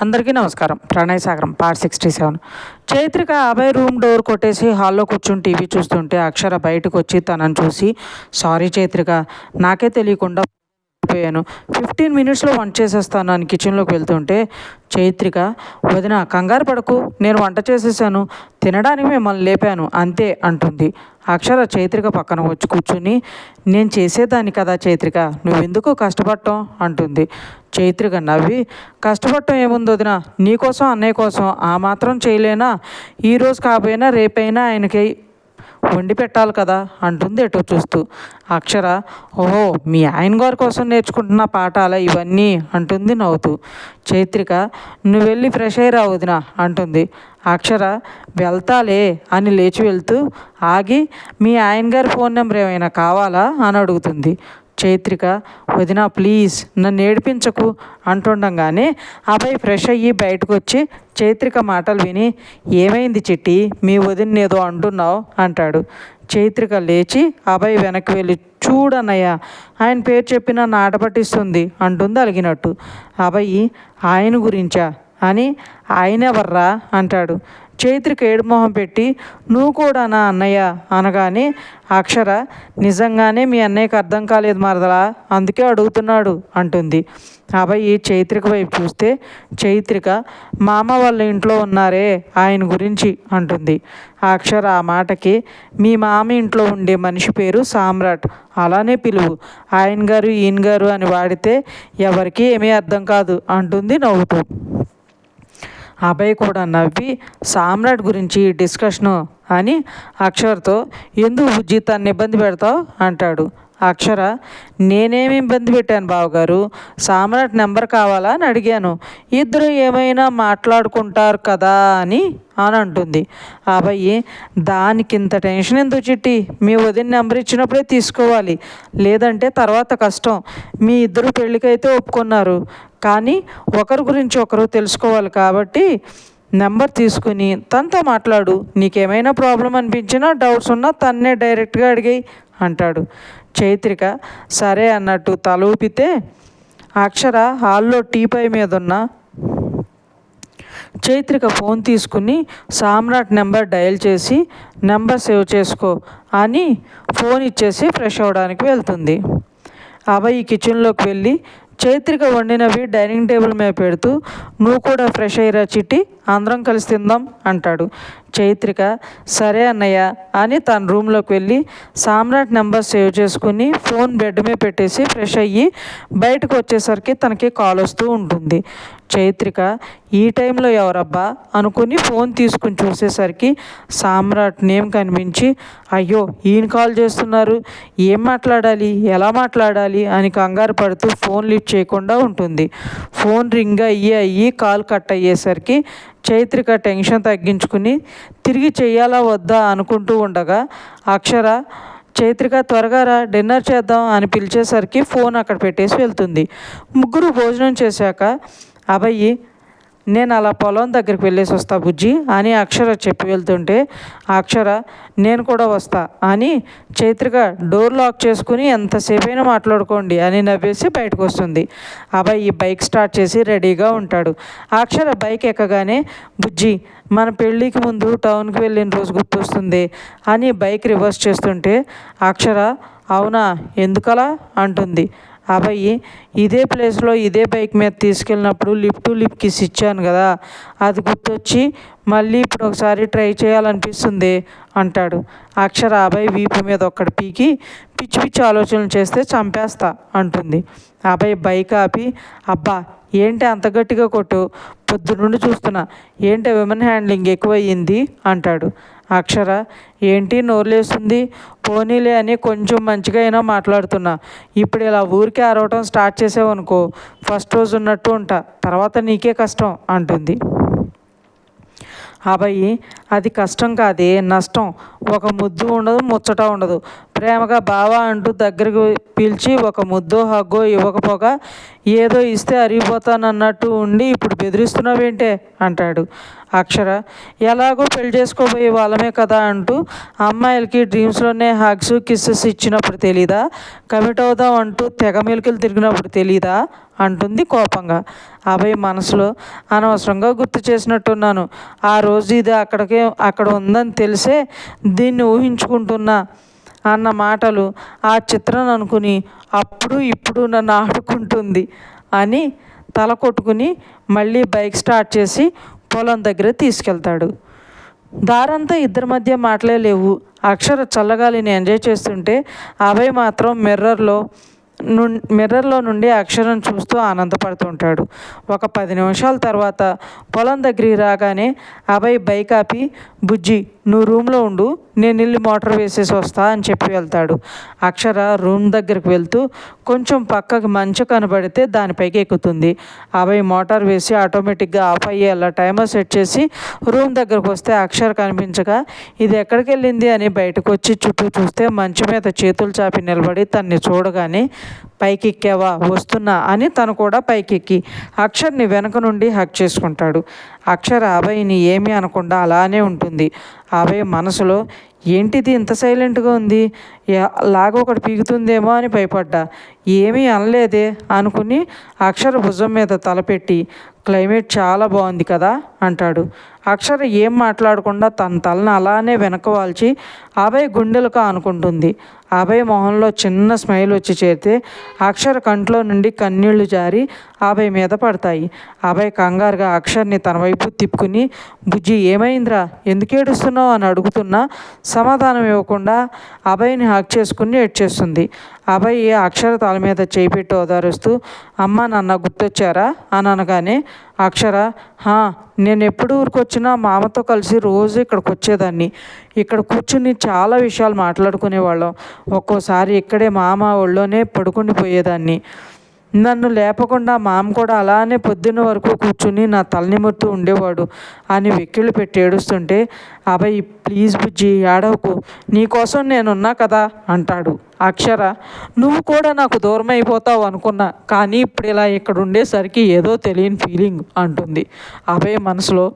అందరికీ నమస్కారం. Pranay Sagaram part sixty seven. Chaitrika Abhay room door కొట్టేసి హాల్లో కూర్చుని టీవీ చూస్తుంటే అక్షర బయటకు వచ్చి తనని చూసి సారీ చైత్రిక నాకే తెలియకుండా పోయాను ఫిఫ్టీన్ మినిట్స్లో వంట చేసేస్తాను అని కిచెన్లోకి వెళ్తుంటే చైత్రిక వదిన కంగారు పడకు నేను వంట చేసేసాను తినడానికి మిమ్మల్ని లేపాను అంతే అంటుంది. అక్షర చైత్రిక పక్కన వచ్చి కూర్చుని నేను చేసేదాన్ని కదా చైత్రిక నువ్వెందుకు కష్టపడటం? అంటుంది. చైత్రిక నవ్వి కష్టపడటం ఏముంది వదిన? నీకోసం అన్నయ్య కోసం ఆ మాత్రం చేయలేనా? ఈరోజు కాకపోయినా రేపైనా ఆయనకి వండి పెట్టాలి కదా అంటుంది ఎటో చూస్తూ. అక్షర ఓహో మీ ఆయన గారి కోసం నేర్చుకుంటున్న పాఠాల ఇవన్నీ అంటుంది నవ్వుతూ. చైత్రిక నువ్వు వెళ్ళి ఫ్రెష్ అయ్యి రావుదినా అంటుంది. అక్షర వెళ్తాలే అని లేచి వెళ్తూ ఆగి మీ ఆయన గారి ఫోన్ నెంబర్ ఏమైనా కావాలా అని అడుగుతుంది. చైత్రిక వదిన ప్లీజ్ నన్ను ఏడిపించకు అంటుండగానే అబ్బాయి ఫ్రెష్ అయ్యి బయటకు వచ్చి చైత్రిక మాటలు విని ఏమైంది చిట్టి? మీ వదిన ఏదో అంటున్నావు? అంటాడు. చైత్రిక లేచి అబ్బాయి వెనక్కి వెళ్ళి చూడన్నయ్య ఆయన పేరు చెప్పిన ఆట పట్టిస్తుంది అంటుంది అలిగినట్టు. అబ్బాయి ఆయన గురించా? అని ఆయన ఎవర్రా అంటాడు. చైత్రికి ఏడుమొహం పెట్టి నువ్వు కూడా నా అన్నయ్య అనగానే అక్షర నిజంగానే మీ అన్నయ్యకి అర్థం కాలేదు మరదలా అందుకే అడుగుతున్నాడు అంటుంది. అబ్బాయి చైత్రిక వైపు చూస్తే చైత్రిక మామ వాళ్ళ ఇంట్లో ఉన్నారే ఆయన గురించి అంటుంది. అక్షర ఆ మాటకి మీ మామ ఇంట్లో ఉండే మనిషి పేరు సామ్రాట్ అలానే పిలువు ఆయన గారు ఈయన గారు అని వాడితే ఎవరికీ ఏమీ అర్థం కాదు అంటుంది నవ్వుతూ. అభయ్ కూడా నవ్వి సామ్రాట్ గురించి డిస్కషను అని అక్షర్తో ఎందుకు బుజ్జి తను ఇబ్బంది పెడతావు? అంటాడు. అక్షర నేనేమి ఇబ్బంది పెట్టాను బావగారు? సామ్రాట్ నెంబర్ కావాలా? అని అడిగాను. ఇద్దరు ఏమైనా మాట్లాడుకుంటారు కదా? అని అని అంటుంది. అబ్బాయి దానికి ఇంత టెన్షన్ ఎందుకు చిట్టి? మీ వదిన నెంబర్ ఇచ్చినప్పుడే తీసుకోవాలి. లేదంటే తర్వాత కష్టం. మీ ఇద్దరు పెళ్ళికైతే ఒప్పుకున్నారు. కానీ ఒకరి గురించి ఒకరు తెలుసుకోవాలి కాబట్టి నెంబర్ తీసుకుని తనతో మాట్లాడు. నీకేమైనా ప్రాబ్లం అనిపించినా డౌట్స్ ఉన్నా తన్నే డైరెక్ట్గా అడిగాయి అంటాడు. చైత్రిక సరే అన్నట్టు తల ఊపితే అక్షర హాల్లో టీపై మీద ఉన్న చైత్రిక ఫోన్ తీసుకుని సామ్రాట్ నెంబర్ డయల్ చేసి నెంబర్ సేవ్ చేసుకో అని ఫోన్ ఇచ్చేసి ఫ్రెష్ అవ్వడానికి వెళ్తుంది. అభయ్ కిచెన్లోకి వెళ్ళి చైత్రిక వండినవి డైనింగ్ టేబుల్ మీద పెడుతూ నువ్వు కూడా ఫ్రెష్ అయ్యిరా చిట్టి అందరం కలిసి తిందాం అంటాడు. చైత్రిక సరే అన్నయ్య అని తన రూమ్లోకి వెళ్ళి సామ్రాట్ నెంబర్ సేవ్ చేసుకుని ఫోన్ బెడ్ మీద పెట్టేసి ఫ్రెష్ అయ్యి బయటకు వచ్చేసరికి తనకి కాల్ వస్తూ ఉంటుంది. చైత్రిక ఈ టైంలో ఎవరబ్బా? అనుకుని ఫోన్ తీసుకుని చూసేసరికి సామ్రాట్ నేమ్ కనిపించి అయ్యో ఈయన కాల్ చేస్తున్నారు. ఏం మాట్లాడాలి? ఎలా మాట్లాడాలి? అని కంగారు పడుతూ ఫోన్ లిఫ్ట్ చేయకుండా ఉంటుంది. ఫోన్ రింగ్ అయ్యి అయ్యి కాల్ కట్ అయ్యేసరికి చైత్రిక టెన్షన్ తగ్గించుకుని తిరిగి చెయ్యాలా వద్దా అనుకుంటూ ఉండగా అక్షర చైత్రిక త్వరగా రా డిన్నర్ చేద్దాం అని పిలిచేసరికి ఫోన్ అక్కడ పెట్టేసి వెళ్తుంది. ముగ్గురు భోజనం చేశాక అభయ్యి నేను అలా పొలం దగ్గరికి వెళ్ళేసి వస్తా బుజ్జి అని అక్షర చెప్పి వెళ్తుంటే అక్షర నేను కూడా వస్తా అని చైత్రిక డోర్ లాక్ చేసుకుని ఎంతసేపైనా మాట్లాడుకోండి అని నవ్వేసి బయటకు వస్తుంది. అబ్బాయి ఈ బైక్ స్టార్ట్ చేసి రెడీగా ఉంటాడు. అక్షర బైక్ ఎక్కగానే బుజ్జి మన పెళ్ళికి ముందు టౌన్కి వెళ్ళిన రోజు గుర్తొస్తుంది అని బైక్ రివర్స్ చేస్తుంటే అక్షర అవునా ఎందుకలా? అంటుంది. అబ్బాయి ఇదే ప్లేస్లో ఇదే బైక్ మీద తీసుకెళ్ళినప్పుడు లిప్ టు లిప్ కిస్ ఇచ్చాను కదా అది గుర్తొచ్చి మళ్ళీ ఇప్పుడు ఒకసారి ట్రై చేయాలనిపిస్తుంది అంటాడు. అక్షర అబ్బాయి వీపు మీద ఒక్కడి పీకి పిచ్చి పిచ్చి ఆలోచనలు చేస్తే చంపేస్తా అంటుంది. అబ్బాయి బైక్ ఆపి అబ్బా ఏంటి అంత గట్టిగా కొట్టు పొద్దునుండి చూస్తున్నా ఏంటి విమెన్ హ్యాండ్లింగ్ ఎక్కువయ్యింది అంటాడు. అక్షర ఏంటి నోర్లేస్తుంది? పోనీలే అని కొంచెం మంచిగా అయినా మాట్లాడుతున్నా. ఇప్పుడు ఇలా ఊరికే అరవటం స్టార్ట్ చేసావనుకో ఫస్ట్ రోజు ఉన్నట్టు ఉంటా. తర్వాత నీకే కష్టం అంటుంది. అబ్బాయి అది కష్టం కాదే నష్టం. ఒక ముద్దు ఉండదు ముచ్చట ఉండదు. ప్రేమగా బావా అంటూ దగ్గరికి పిలిచి ఒక ముద్దో హగ్గో ఇవ్వకపోగా ఏదో ఇస్తే అరిగిపోతానన్నట్టు ఉండి ఇప్పుడు బెదిరిస్తున్నావేంటే? అంటాడు. అక్షర ఎలాగో పెళ్ళి చేసుకోబోయే వాళ్ళమే కదా అంటూ అమ్మాయిలకి డ్రీమ్స్లోనే హగ్స్ కిస్సెస్ ఇచ్చినప్పుడు తెలీదా? కమిట్ అవుదాం అంటూ తెగ మెలికలు తిరిగినప్పుడు తెలీదా? అంటుంది కోపంగా. అభయ్ మనసులో అనవసరంగా గుర్తు చేసినట్టున్నాను. ఆ రోజు ఇది అక్కడికే అక్కడ ఉందని తెలిసే దీన్ని ఊహించుకుంటున్నా. అన్న మాటలు ఆ చిత్రం అనుకుని అప్పుడు ఇప్పుడు నన్ను ఆడుకుంటుంది అని తల కొట్టుకుని మళ్ళీ బైక్ స్టార్ట్ చేసి పొలం దగ్గర తీసుకెళ్తాడు. దారంతా ఇద్దరి మధ్య మాటలే లేవు. అక్షర చల్లగాలిని ఎంజాయ్ చేస్తుంటే అభయ్ మాత్రం మిర్రర్లో ను మిర్రర్లో నుండి అక్షరం చూస్తూ ఆనందపడుతుంటాడు. ఒక పది నిమిషాల తర్వాత పొలం దగ్గరికి రాగానే అభయ్ బైక్ ఆపి బుజ్జి నువ్వు రూమ్లో ఉండు నేను వెళ్ళి మోటార్ వేసేసి వస్తా అని చెప్పి వెళ్తాడు. అక్షర రూమ్ దగ్గరికి వెళ్తూ కొంచెం పక్కకి మంచు కనబడితే దానిపైకి ఎక్కుతుంది. అభయ్ మోటార్ వేసి ఆటోమేటిక్గా ఆఫ్ అయ్యేలా టైమర్ సెట్ చేసి రూమ్ దగ్గరకు వస్తే అక్షర కనిపించగా ఇది ఎక్కడికి వెళ్ళింది? అని బయటకు వచ్చి చుట్టూ చూస్తే మంచు మీద చేతులు చాపి నిలబడి తన్ని చూడగానే పైకెక్కావా? వస్తున్నా అని తను కూడా పైకెక్కి అక్షర్ని వెనక నుండి హక్ చేసుకుంటాడు. అక్షర్ అభయ్ని ఏమీ అనకుండా అలానే ఉంటుంది. అభయ్ మనసులో ఏంటిది ఇంత సైలెంట్గా ఉంది? లాగ ఒకటి పీగుతుందేమో అని భయపడ్డా. ఏమీ అనలేదే అనుకుని అక్షర భుజం మీద తలపెట్టి క్లైమేట్ చాలా బాగుంది కదా అంటాడు. అక్షర ఏం మాట్లాడకుండా తన తలను అలానే వెనక వాల్చి అభయ్ గుండెలకు అనుకుంటుంది అభయ్ మొహంలో చిన్న స్మైల్ వచ్చి చేరితే అక్షర కంట్లో నుండి కన్నీళ్ళు జారి అభయ్ మీద పడతాయి. అభయ్ కంగారుగా అక్షర్ని తన వైపు తిప్పుకుని బుజ్జి ఏమైందిరా? ఎందుకు ఏడుస్తున్నావు? అని అడుగుతున్నా సమాధానం ఇవ్వకుండా అభయ్ని హక్ చేసుకుని ఏడ్చేస్తుంది. అభయ్ అక్షర తల మీద చేయి ఓదారుస్తూ అమ్మ నాన్న గుర్తొచ్చారా? అని అనగానే అక్షర హా నేను ఎప్పుడు ఊరికొచ్చినా మామతో కలిసి రోజు ఇక్కడికి వచ్చేదాన్ని. ఇక్కడ కూర్చుని చాలా విషయాలు మాట్లాడుకునేవాళ్ళం. ఒక్కోసారి ఇక్కడే మామ ఒళ్ళోనే పడుకుండిపోయేదాన్ని. పోయేదాన్ని నన్ను లేపకుండా మామ కూడా అలానే పొద్దున్న వరకు కూర్చుని నా తలనిమురుతూ ఉండేవాడు అని వెక్కిళ్ళు పెట్టి ఏడుస్తుంటే అబ్బాయి ప్లీజ్ బుజ్జి ఏడవకు. నీకోసం నేనున్నా కదా అంటాడు. అక్షర నువ్వు కూడా నాకు దూరం అయిపోతావు అనుకున్నా కానీ ఇప్పుడు ఇలా ఇక్కడ ఉండేసరికి ఏదో తెలియని ఫీలింగ్ అంటుంది. అభయ మనసులో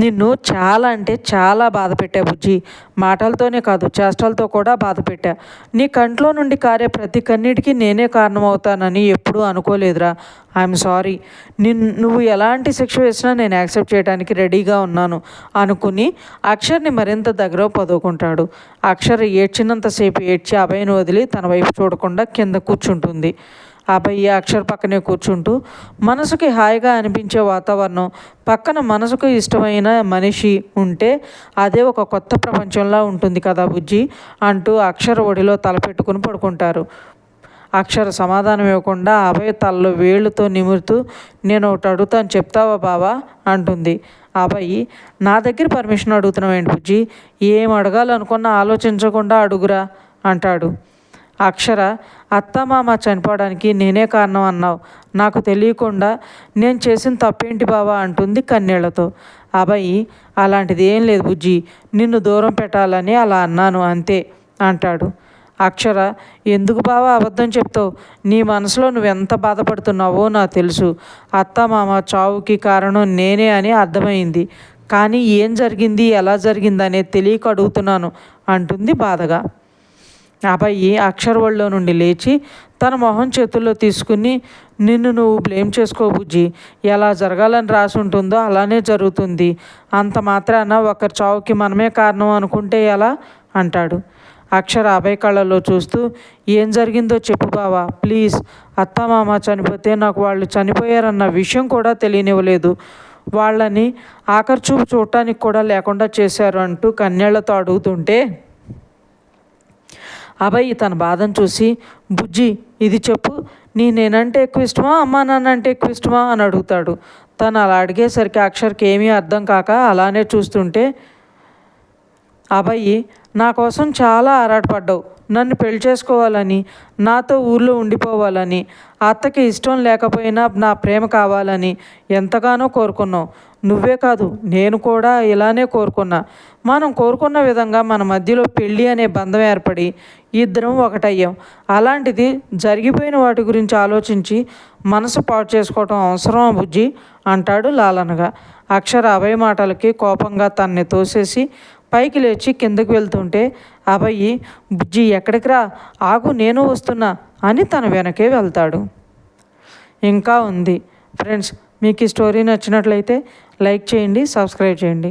నిన్ను చాలా అంటే చాలా బాధ పెట్టా బుజ్జి. మాటలతోనే కాదు చేష్టలతో కూడా బాధ పెట్టా. నీ కంట్లో నుండి కారే ప్రతి కన్నీటికి నేనే కారణమవుతానని ఎప్పుడూ అనుకోలేదురా. I'm sorry. నిన్ నువ్వు ఎలాంటి శిక్ష వేసినా నేను యాక్సెప్ట్ చేయడానికి రెడీగా ఉన్నాను అనుకుని అక్షర్ని మరింత దగ్గర పదువుకుంటాడు అక్షర్ ఏడ్చినంతసేపు ఏడ్చి అభయను వదిలి తన వైపు చూడకుండా కింద కూర్చుంటుంది. అభయ్య అక్షర్ పక్కనే కూర్చుంటూ మనసుకి హాయిగా అనిపించే వాతావరణం పక్కన మనసుకు ఇష్టమైన మనిషి ఉంటే అదే ఒక కొత్త ప్రపంచంలా ఉంటుంది కదా బుజ్జి అంటూ అక్షర ఒడిలో తలపెట్టుకుని పడుకుంటారు. అక్షర సమాధానం ఇవ్వకుండా అభయ తలలో వేళ్ళుతో నిమురుతూ నేను ఒకటి అడుగుతాను చెప్తావా బావా అంటుంది. అభయ్ నా దగ్గర పర్మిషన్ అడుగుతున్నావు బుజ్జి? ఏం అడగాలనుకున్నా ఆలోచించకుండా అడుగురా అంటాడు. అక్షర అత్తమామ చనిపోవడానికి నేనే కారణం అన్నావు. నాకు తెలియకుండా నేను చేసిన తప్పేంటి బావా అంటుంది కన్నీళ్ళతో. అబ్బాయి అలాంటిది ఏం లేదు బుజ్జి నిన్ను దూరం పెట్టాలని అలా అన్నాను అంతే అంటాడు. అక్షర ఎందుకు బావా అబద్ధం చెప్తావు? నీ మనసులో నువ్వు ఎంత బాధపడుతున్నావో నాకు తెలుసు. అత్త మామ చావుకి కారణం నేనే అని అర్థమైంది. కానీ ఏం జరిగింది ఎలా జరిగింది అనేది తెలియక అడుగుతున్నాను అంటుంది బాధగా. అబ్బాయి అక్షర నుండి లేచి తన మొహం చేతుల్లో తీసుకుని నిన్ను నువ్వు బ్లేమ్ చేసుకో బుజ్జి. ఎలా జరగాలని రాసి ఉంటుందో అలానే జరుగుతుంది. అంత మాత్రాన ఒకరి చావుకి మనమే కారణం అనుకుంటే ఎలా అంటాడు. అక్షర అభయ కళ్ళలో చూస్తూ ఏం జరిగిందో చెప్పు బావా. ప్లీజ్. అత్తమామ చనిపోతే నాకు వాళ్ళు చనిపోయారన్న విషయం కూడా తెలియనివ్వలేదు. వాళ్ళని ఆఖరి చూపు చూడటానికి కూడా లేకుండా చేశారు అంటూ కన్యళ్ళతో అడుగుతుంటే అభయ్ తన బాధను చూసి బుజ్జి ఇది చెప్పు నీ నేనంటే ఎక్కువ ఇష్టమా? అమ్మా నాన్న అంటే ఎక్కువ ఇష్టమా? అని అడుగుతాడు. తను అలా అడిగేసరికి అక్షర్కి ఏమీ అర్థం కాక అలానే చూస్తుంటే అబ్బాయి నా కోసం చాలా ఆరాటపడ్డావు. నన్ను పెళ్ళి చేసుకోవాలని నాతో ఊర్లో ఉండిపోవాలని అత్తకి ఇష్టం లేకపోయినా నా ప్రేమ కావాలని ఎంతగానో కోరుకున్నావు. నువ్వే కాదు నేను కూడా ఇలానే కోరుకున్నా. మనం కోరుకున్న విధంగా మన మధ్యలో పెళ్ళి అనే బంధం ఏర్పడి ఇద్దరం ఒకటయ్యాం. అలాంటిది జరిగిపోయిన వాటి గురించి ఆలోచించి మనసు పాడు చేసుకోవటం అవసరమా బుజ్జి? అంటాడు లాలనగా. అక్షర అభయ మాటలకి కోపంగా తన్ని తోసేసి పైకి లేచి కిందకి వెళ్తుంటే అభయ్యి బుజ్జి ఎక్కడికి రా? ఆగు నేను వస్తున్నా అని తన వెనకే వెళ్తాడు. ఇంకా ఉంది. ఫ్రెండ్స్ మీకు ఈ స్టోరీ నచ్చినట్లయితే లైక్ చేయండి సబ్స్క్రైబ్ చేయండి.